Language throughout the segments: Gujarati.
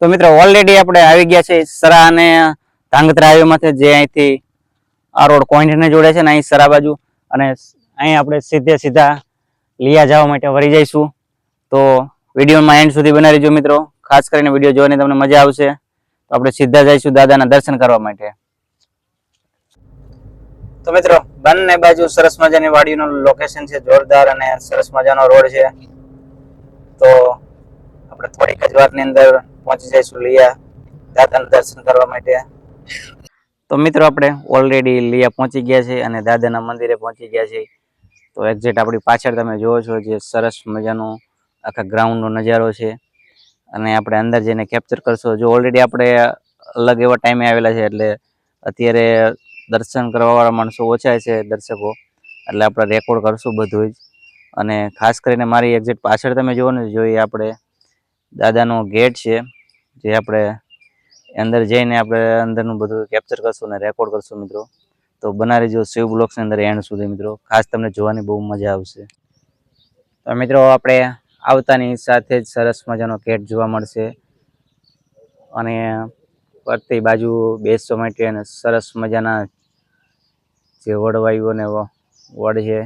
તો મિત્રો ઓલરેડી આપણે આવી ગયા છે સરા અને ધાંગધ્રા હાઈવે જે અહીંથી આ રોડ કોઈન્ટને જોડે છે ને અહીં સરા બાજુ. અને અહીં આપણે સીધે સીધા લિયા જવા માટે વળી જઈશું. તો વિડીયોમાં એન્ડ સુધી બનાવી રહેજો મિત્રો. ખાસ કરીને વીડિયો જોવાની તમને મજા આવશે. તો આપણે સીધા જઈશું દાદાના દર્શન કરવા માટે. તો મિત્રો, બંને બાજુ સરસ મજાની વાડીનું લોકેશન છે, જોરદાર અને સરસ મજાનો રોડ છે. તો આપણે થોડીક જ વારની અંદર પહોંચી જઈશું લિયા દાદાના દર્શન કરવા માટે. તો મિત્રો આપણે ઓલરેડી લિયા પહોંચી ગયા છે અને દાદાના મંદિરે પહોંચી ગયા છે. તો એક્ઝેક્ટ આપણી પાછળ તમે જુઓ છો જે સરસ મજાનો આખા ગ્રાઉન્ડનો નજારો છે. અને આપણે અંદર જઈને કેપ્ચર કરશું. જો ઓલરેડી આપણે અલગ એવા ટાઈમે આવેલા છે એટલે અત્યારે દર્શન કરવાવાળા માણસો ઓછા છે દર્શકો. એટલે આપણે રેકોર્ડ કરશું બધું જ. અને ખાસ કરીને મારી એક્ઝેક્ટ પાછળ તમે જુઓ ને, જોઈએ આપણે દાદાનો ગેટ છે. જે આપણે અંદર જઈને આપણે અંદરનું બધું કેપ્ચર કરશું અને રેકોર્ડ કરશું મિત્રો. તો બનાવી જો શિવ બ્લોક્સની અંદર એન્ડ સુધી મિત્રો. ખાસ તમને જોવાની બહુ મજા આવશે. તો મિત્રો આપણે આવતાની સાથે જ સરસ મજાનો ગેટ જોવા મળશે. અને ફરતી બાજુ બેસવા માટે અને સરસ મજાના જે વડવાઈઓ અને વડ છે.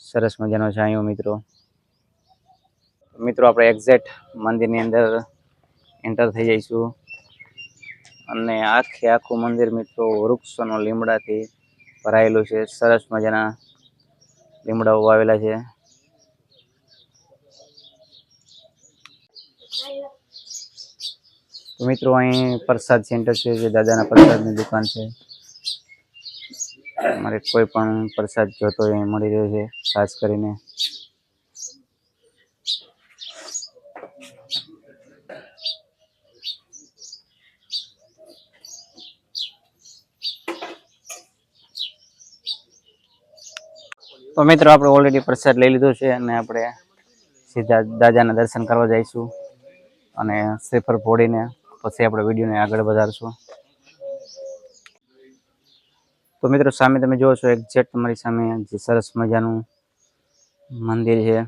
સરસ મજાનો છાંયો મિત્રો. મિત્રો આપણે એક્ઝેક્ટ મંદિરની અંદર એન્ટર થઈ જઈશું. અને આખે આખું મંદિર મિત્રો વૃક્ષોનો લીમડાથી ભરાયેલું છે. સરસ મજાના લીમડાઓ વાવેલા છે. મિત્રો અહીં પ્રસાદ સેન્ટર છે, જે દાદાના પ્રસાદની દુકાન છે. મારે કોઈ પણ પ્રસાદ જોતો હોય મળી રહ્યો છે, ખાસ કરીને. તો મિત્રો, આપણે ઓલરેડી પ્રસાદ લઈ લીધો છે અને આપણે સીધા દાદાના દર્શન કરવા જઈશું અને શ્રીફળ ફોડીને પછી આપણે વિડીયોને આગળ વધારશું. તો મિત્રો, સામે તમે જુઓ છો એક્ઝેક્ટ તમારી સામે, જે સરસ મજાનું મંદિર છે.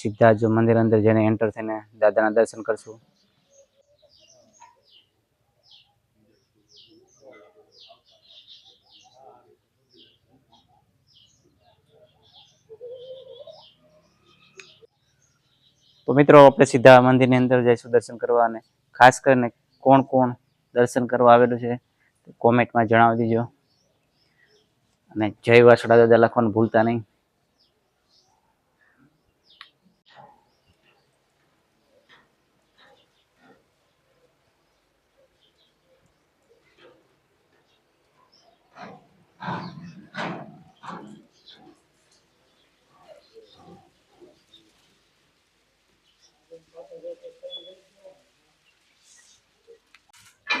સીધા જો મંદિર અંદર જઈને એન્ટર થઈને દાદાના દર્શન કરશું. તો મિત્રો, આપણે સીધા મંદિરની અંદર જઈશું દર્શન કરવા અને ખાસ કરીને કોણ કોણ દર્શન કરવા આવેલું છે કોમેન્ટમાં જણાવી દીજો. અને જય વાસડા દાદા લખવાનું ભૂલતા નહીં.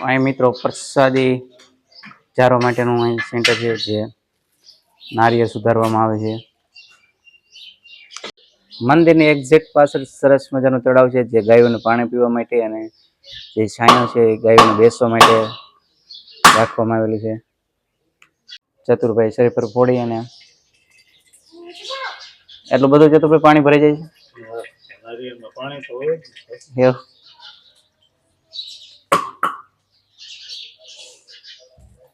અહીં મિત્રો પ્રસાદી ચારો માટેનું અહીં સેન્ટર છે જે નારિયેળ સુધારવામાં આવે છે. મંદિરની એક્ઝેક્ટ પાછળ સરસ મજાનું તળાવ છે જે ગાયોને પાણી પીવા માટે અને જે છાંયો છે એ ગાયોને બેસવા માટે રાખવામાં આવેલું છે. ચતુરભાઈ શરીર પર ફોડી અને એટલું બધું ચતુરભાઈ પાણી ભરાઈ જાય છે?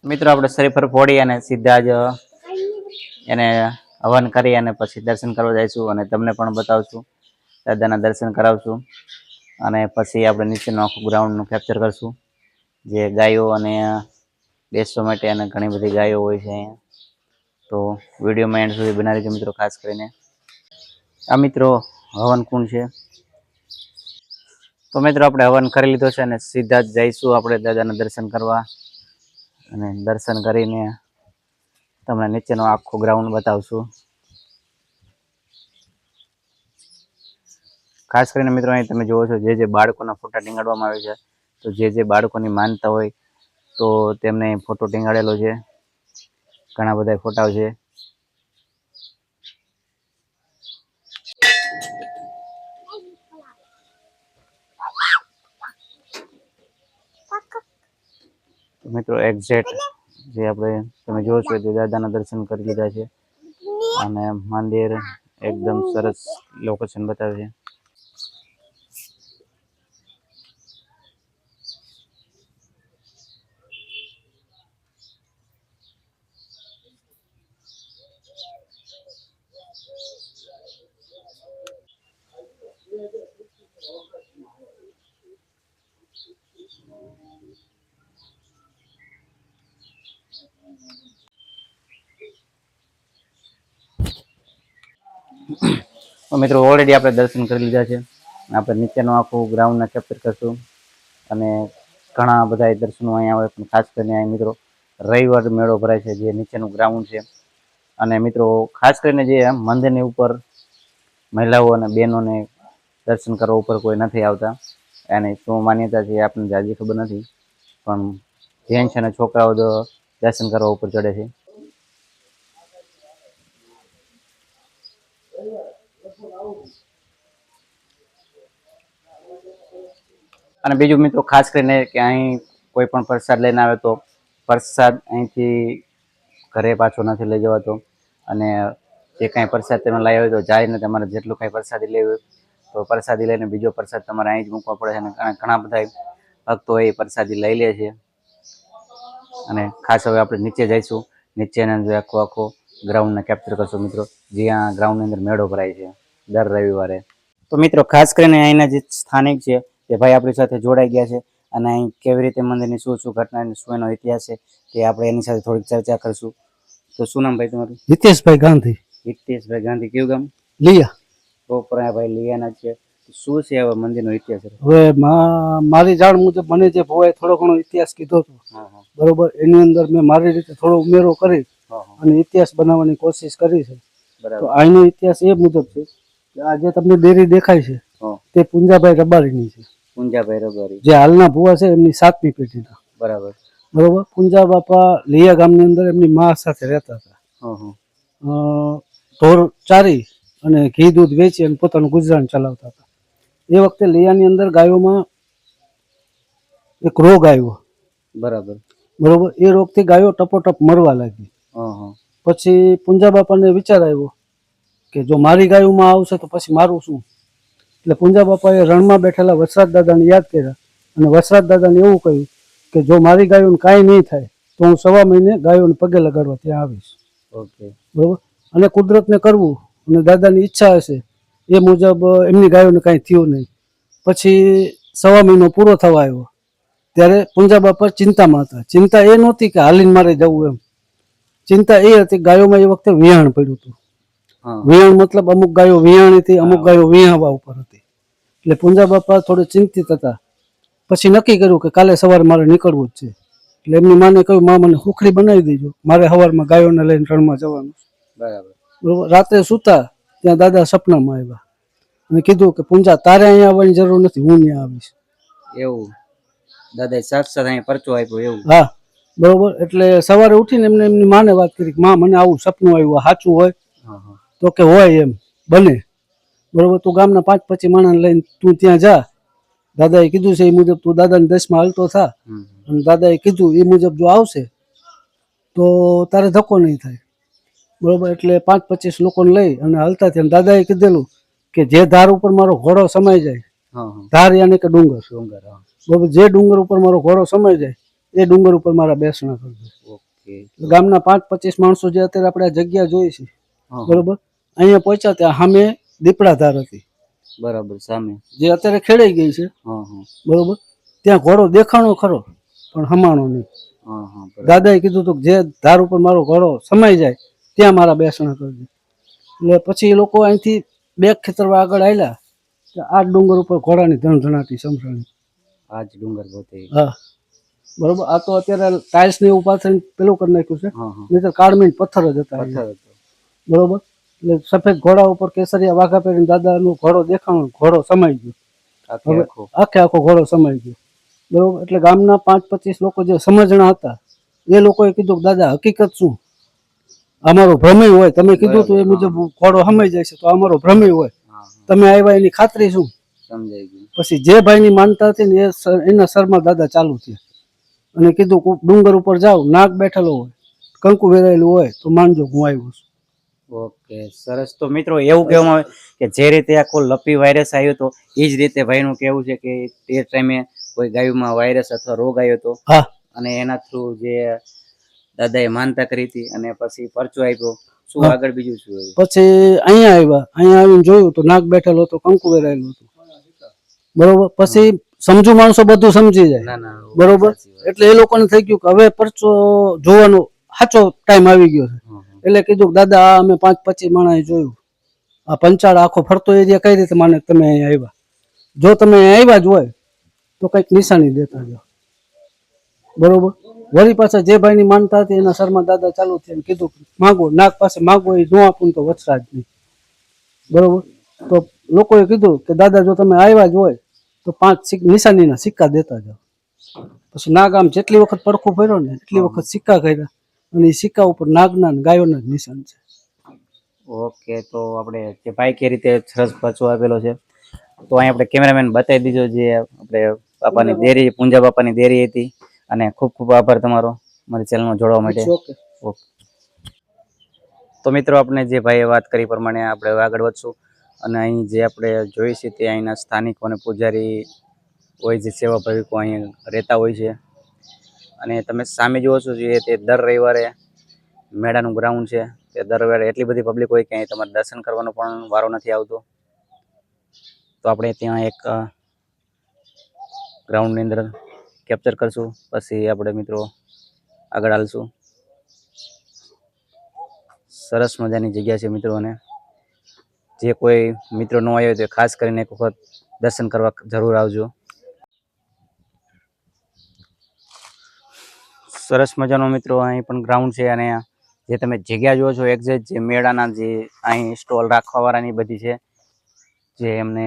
મિત્રો, આપણે શરીફર ફોડી અને સીધા જ એને હવન કરી અને પછી દર્શન કરવા જઈશું અને તમને પણ બતાવશું. દાદાના દર્શન કરાવશું અને પછી આપણે નીચેનું આખું ગ્રાઉન્ડનું કેપ્ચર કરશું. જે ગાયો અને બેસવા માટે અને ઘણી બધી ગાયો હોય છે અહીંયા. તો વિડીયોમાં એન્ડ સુધી બનાવી દેજો મિત્રો, ખાસ કરીને. આ મિત્રો હવન કુંડ છે. તો મિત્રો, આપણે હવન કરી લીધો છે અને સીધા જ જઈશું આપણે દાદાના દર્શન કરવા. અને દર્શન કરીને તમને નીચેનો આખો ગ્રાઉન્ડ બતાવશું. ખાસ કરીને મિત્રો અહીં તમે જુઓ છો, જે જે બાળકોના ફોટા ટીંગાડવામાં આવે છે, તો જે જે બાળકોની માનતા હોય, તો તેમને ફોટો ટીંગાડેલો છે. ઘણા બધા ફોટાઓ છે. મિત્રો એક્ઝેક્ટ જે આપણે તમે જુઓ છો તે દાદાના દર્શન કરી લીધા છે. અને મંદિર એકદમ સરસ લોકેશન બતાવે છે. તો મિત્રો ઓલરેડી આપણે દર્શન કરી લીધા છે. આપણે નીચેનું આખું ગ્રાઉન્ડના કેપ્ચર કરશું. અને ઘણા બધા દર્શનો અહીંયા આવે, પણ ખાસ કરીને અહીં મિત્રો, રવિવાર મેળો ભરાય છે, જે નીચેનું ગ્રાઉન્ડ છે. અને મિત્રો, ખાસ કરીને જે મંદિરની ઉપર મહિલાઓ અને બહેનોને દર્શન કરવા ઉપર કોઈ નથી આવતા. એની શું માન્યતા છે આપણને જાજી ખબર નથી. પણ જેન્ટ્સ અને છોકરાઓ દર્શન કરવા ઉપર ચડે છે. અને બીજું મિત્રો ખાસ કરીને કે અહીં કોઈ પણ પ્રસાદ લઈને આવે તો પ્રસાદ અહીંથી ઘરે પાછો નથી લઈ જવાતો. અને જે કાંઈ પ્રસાદ તમે લાવ્યા હોય તો જાયને તમારે જેટલું કાંઈ પ્રસાદી લેવી હોય તો પ્રસાદી લઈને બીજો પ્રસાદ તમારે અહીં જ મૂકવા પડે છે. અને ઘણા બધા ભક્તો એ પ્રસાદી લઈ લે છે. અને ખાસ હવે આપણે નીચે જઈશું. નીચેના જે આખો આખો ગ્રાઉન્ડને કેપ્ચર કરશું મિત્રો. જ્યાં ગ્રાઉન્ડની અંદર મેળો ભરાય છે દર રવિવારે. તો મિત્રો ખાસ કરીને અહીંના જે સ્થાનિક છે તે ભાઈ આપણી સાથે જોડાઈ ગયા છે અને અહીં કેવી રીતે મંદિરની શું શું ઘટના અને શું એનો ઇતિહાસ છે તે આપણે એની સાથે થોડીક ચર્ચા કરશું. તો શું નામ ભાઈ તમારું? હિતેશભાઈ ગાંધી. હિતેશભાઈ ગાંધી કયું ગામ? લિયા. આ ભાઈ લિયાના છે. શું છે હવે મંદિરનો ઇતિહાસ? હવે મા- મારી જાણ મુજબ મને જે ભોવાએ થોડો ઘણો ઇતિહાસ કીધો હતો બરોબર? એની અંદર મેં મારી રીતે થોડો ઉમેરો કરી અને ઇતિહાસ બનાવવાની કોશિશ કરી છે. તો અહીંનો ઇતિહાસ એ મુજબ છે કે આ જે તમને ડેરી દેખાય છે તે પુંજાભાઈ રબારીની છે. પુંજાભાઈ રબારી. જે હાલના ભુવા છે એમની સાતમી પેઢીના. બરાબર. બરોબર? પુંજા બાપા લિયા ગામની અંદર એમની મા સાથે રહેતા હતા. ઢોર ચારી અને ઘી દૂધ વેચી અને પોતાનું ગુજરાન ચલાવતા હતા. એ વખતે લિયાની અંદર ગાયોમાં એક રોગ આવ્યો. બરાબર. બરોબર? એ રોગથી ગાયો ટપોટપ મરવા લાગી. પછી પુંજા બાપાને વિચાર આવ્યો કે જો મારી ગાયોમાં આવશે તો પછી મારું શું? એટલે પુંજા બાપાએ રણમાં બેઠેલા વસરાજ દાદાને યાદ કર્યા અને વસરાજ દાદાને એવું કહ્યું કે જો મારી ગાયોને કાંઈ નહીં થાય તો હું સવા મહિને ગાયોને પગે લગાડવા ત્યાં આવીશ. ઓકે. બરાબર? અને કુદરતને કરવું અને દાદાની ઈચ્છા હશે એ મુજબ એમની ગાયોને કાંઈ થયું નહીં. પછી સવા મહિનો પૂરો થવા આવ્યો. ત્યારે પુંજા બાપા ચિંતામાં હતા. ચિંતા એ નહોતી કે હાલીને મારે જવું એમ. ચિંતા એ હતી ગાયોમાં એ વખતે વિહાણ પડ્યું હતું. હા. વિહાણ મતલબ અમુક ગાયો વિહાણી હતી અમુક ગાયો વિયાવા ઉપર હતી. એટલે પુંજા બાપા થોડે ચિંતિત હતા. પછી નક્કી કર્યું કે કાલે સવારે મારે નીકળવું જ છે. એટલે એમની માને કહ્યું મા મને હુખડી બનાવી દેજો. મારે સવારમાં ગાયોને લઈને રણમાં જવાનું છે." બરાબર. બરોબર? રાત્રે સૂતા ત્યાં દાદા સપનામાં આવ્યા અને કીધું કે પૂંજા તારે અહીંયા આવવાની જરૂર નથી હું ત્યાં આવીશ. એવું. દાદાએ સાક્ષાત અહીં પરચો આપ્યો એવું. હા. બરોબર? એટલે સવારે ઉઠીને એમને એમની માને વાત કરી કે માં મને આવું સપનું આવ્યું સાચું હોય તો કે હોય એમ બને. બરોબર તું ગામના પાંચ પચીસ માણસ લઈને તું ત્યાં જા. દાદાએ કીધું છે એ મુજબ તું દાદાને દસમાં હાલતો થા. અને દાદાએ કીધું એ મુજબ જો આવશે તો તારે ધક્કો નહીં થાય. બરોબર એટલે પાંચ પચીસ લોકોને લઈ અને હાલતા થયા. દાદાએ કીધેલું કે જે ધાર ઉપર મારો ઘોડો સમાઈ જાય ધાર યાને કે ડુંગર. ડુંગર બરોબર જે ડુંગર ઉપર મારો ઘોડો સમાઈ જાય એ ડુંગર ઉપર મારા બેસણા કરજો ઓકે. ગામના પાંચ પચીસ માણસો જે અત્યારે આપણે આ જગ્યા જોઈ છે. બરોબર? અહીંયા પહોંચ્યા ત્યાં સામે દીપડા ધાર હતી. બરાબર સામે. જે અત્યારે ખેડાઈ ગઈ છે. હા હા. બરોબર? ત્યાં ઘોડો દેખાણો ખરો પણ હમાણો નહીં. હા હા દાદાએ કીધું હતું જે ધાર ઉપર મારો ઘોડો સમાઈ જાય ત્યાં મારા બેસણા કરજો. એટલે પછી એ લોકો અહીંથી બે ખેતરવા આગળ આવ્યા આ ડુંગર ઉપર ઘોડાની ધણધણાટી સંભળાણી આ જ ડુંગર પોતે. હા. બરોબર? આ તો અત્યારે ટાઇલ્સ ને એવું પાથરીને પેલું કરી નાખ્યું છે. નહીં તો કાળમીન પથ્થર જ હતા. પથ્થર હતો. બરોબર? એટલે સફેદ ઘોડા ઉપર કેસરિયા વાઘા પહેરીને દાદાનો ઘોડો દેખાણો ઘોડો સમાઈ ગયો. આખે આખો. ઘોડો સમાઈ ગયો. બરોબર? એટલે ગામના પાંચ પચીસ લોકો જે સમજણા હતા એ લોકોએ કીધું દાદા હકીકત શું? અમારો ભ્રમય હોય. તમે કીધું તો એ મુજબ ઘોડો સમાઈ જાય છે તો અમારો ભ્રમય હોય. તમે આવ્યા એની ખાતરી શું? સમજાઈ ગયું. પછી જે ભાઈની માનતા હતી ને એ એના સરમાં દાદા ચાલુ થયા. અને કીધું ડુંગર ઉપર જાઓ નાગ બેઠેલો હોય કંકુ વેરાયેલું હોય તો માનજો હું આવ્યો છું. ઓકે સરસ. તો મિત્રો એવું કહેવામાં આવે કે જે રીતે આખો લપી વાયરસ આવ્યો હતો એ જ રીતે ભાઈનું કહેવું છે કે તે ટાઈમે કોઈ ગાયુમાં વાયરસ અથવા રોગ આવ્યો હતો હા. અને એના થ્રુ જે દાદાએ માનતા કરી હતી અને પછી પરચો આપ્યો. શું આગળ બીજું શું આવ્યું પછી અહીંયા આવ્યા. અહીંયા આવીને જોયું તો નાક બેઠેલો હતો કંકુ વેરાયેલું હતું. બરોબર? પછી સમજુ માણસો બધું સમજી જાય. ના ના બરોબર? એટલે એ લોકોને થઈ ગયું કે હવે પરચો જોવાનો સાચો ટાઈમ આવી ગયો છે. એટલે કીધું દાદા અમે પાંચ પચીસ માણસ જોયું. આ પંચાળ આખો ફરતો એરિયા કઈ રીતે માને તમે અહીંયા આવ્યા. જો તમે આવ્યા જ હોય તો કંઈક નિશાની દેતા જાઓ. બરોબર? વળી પાછા જે ભાઈની માનતા હતી એના શર્મા દાદા ચાલુ થયા કીધું માગો નાગ પાસે માગો એ જો આપું તો વચરા જ નહીં. બરોબર? તો લોકોએ કીધું કે દાદા જો તમે આવ્યા જ હોય તો પાંચ નિશાનીના સિક્કા દેતા જાઓ. પછી નાગ આમ જેટલી વખત પડખું ભર્યો ને એટલી વખત સિક્કા કર્યા. અને એ સિક્કા ઉપર નાગના ને ગાયોના જ નિશાન છે. ઓકે તો આપણે જે ભાઈ કે રીતે સરસ પાછો આપેલો છે તો અહીં આપણે કેમેરામેન બતાવી દીધો જે આપણે બાપાની દેરી પૂંજા બાપાની દેરી હતી અને ખૂબ ખૂબ આભાર તમારો મારી ચેનલમાં જોડવા માટે. Okay okay. તો મિત્રો આપણે જે ભાઈએ વાત કરી પ્રમાણે આપણે આગળ વધશું અને અહીં જે આપણે જોઈએ છીએ તે અહીંના સ્થાનિકો અને પૂજારી હોય જે સેવા ભાવિકો અહીં રહેતા હોય છે અને તમે સામે જુઓ છો જે તે દર રવિવારે મેળાનું ગ્રાઉન્ડ છે, તે દર રવિવારે એટલી બધી પબ્લિક હોય કે અહીં તમારે દર્શન કરવાનો પણ વારો નથી આવતો. તો આપણે ત્યાં એક ગ્રાઉન્ડની અંદર કેપ્ચર કરશું, પછી આપણે મિત્રો આગળ હાલશું. સરસ મજાની જગ્યા છે મિત્રો અને જે કોઈ મિત્રો ન આવ્યો તો ખાસ કરીને એક વખત દર્શન કરવા જરૂર આવજો. સરસ મજાનો મિત્રો અહીં પણ ગ્રાઉન્ડ છે અને જે તમે જગ્યા જુઓ છો એક્ઝેક્ટ જે મેળાના જે અહીં સ્ટોલ રાખવાવાળાની બધી છે, જે એમને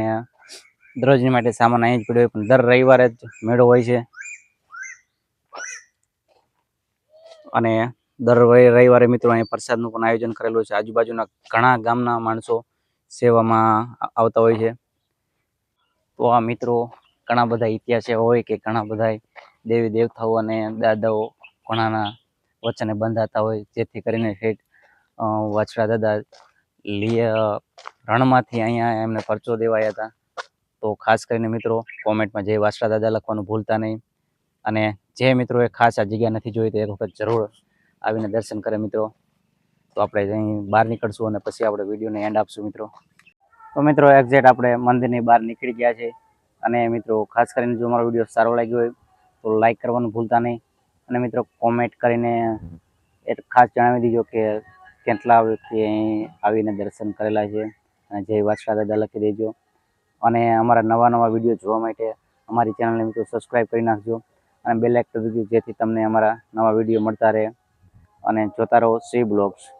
દરરોજની માટે સામાન અહીં જ પડ્યો હોય, પણ દર રવિવારે જ મેળો હોય છે. અને દર રવિવારે મિત્રો અહીં પ્રસાદનું પણ આયોજન કરેલું છે. આજુબાજુના ઘણા ગામના માણસો સેવામાં આવતા હોય છે. તો આ મિત્રો ઘણા બધા ઇતિહાસ એવા હોય કે ઘણા બધા દેવી દેવતાઓ અને દાદાઓ ઘણાના વચને બંધાતા હોય, જેથી કરીને શેઠ વાછડા દાદા લીએ રણમાંથી અહીંયા એમને પરચો દેવાયા હતા. તો ખાસ કરીને મિત્રો, કોમેન્ટમાં જે વાછડા દાદા લખવાનું ભૂલતા નહીં. અને જે મિત્રોએ ખાસ આ જગ્યા નથી જોઈ, તો એક વખત જરૂર આવીને દર્શન કરે મિત્રો. તો આપણે અહીં બહાર નીકળશું અને પછી આપણે વિડીયોને એન્ડ આપશું મિત્રો. તો મિત્રો એક્ઝેક્ટ આપણે મંદિરની બહાર નીકળી ગયા છે. અને મિત્રો, ખાસ કરીને જો મારો વીડિયો સારો લાગ્યો હોય, તો લાઈક કરવાનું ભૂલતા નહીં. અને મિત્રો કોમેન્ટ કરીને એ ખાસ જણાવી દીજો કે કેટલા વ્યક્તિ અહીં આવીને દર્શન કરેલા છે. અને જય વાછડા દાદા લખી દેજો. અને અમારા નવા નવા વીડિયો જોવા માટે અમારી ચેનલને મિત્રો સબસ્ક્રાઈબ કરી નાખજો. અને બેલ આઇકન જેથી તમને અમારા નવા વીડિયો મળતા રહે. અને જોતા રહો સી બ્લોગ્સ.